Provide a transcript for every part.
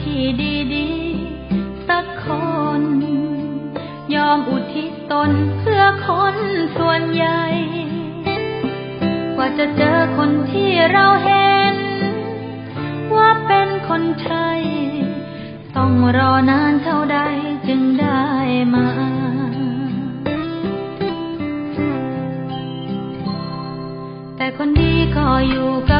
ที่ดีๆ สักคน ยอมอุทิศตนเพื่อคนส่วนใหญ่ กว่าจะเจอคนที่เราเห็น ว่าเป็นคนไทย ต้องรอนานเท่าใดจึงได้มาแต่คนดีก็อยู่กับ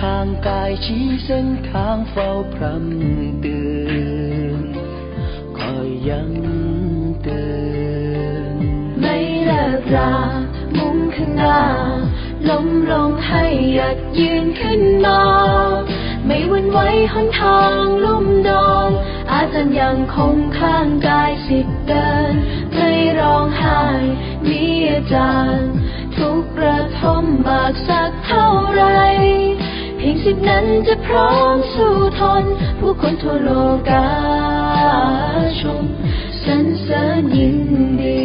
ทางกายชี้เส้นทางเฝ้าพรำเตือนคอยยังเตือนไม่เลิกรามุ่งข้างหน้าล้มลงให้หยัดยืนขึ้นมา ไม่วันไหวหนทางลุ่มดอง อาจารย์ยังคงข้างกายสิทเดินไม่ร้องไห้มีอาจารย์ ทุกกระทมบากส งสิบนั้นจะพร้อมสู้ทน ผู้คนทั่วโลกาชมสรรเสริญยินดี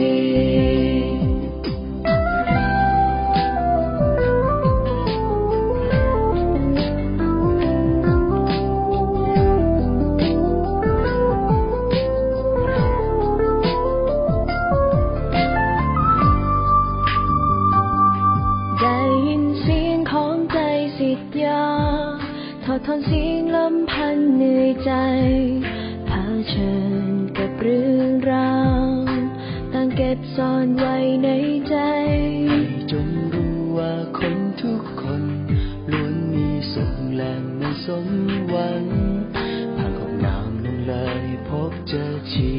ถอนเสียงลำพันเหนื่อยใจผาเชิญกับเรื่องราวต่างเก็บซ่อนไว้ในใจจงรู้ว่าคนทุกคนล้วนมีสุขแลมไม่สมหวังผ่านขอบน้ำลงเลยพบเจอชี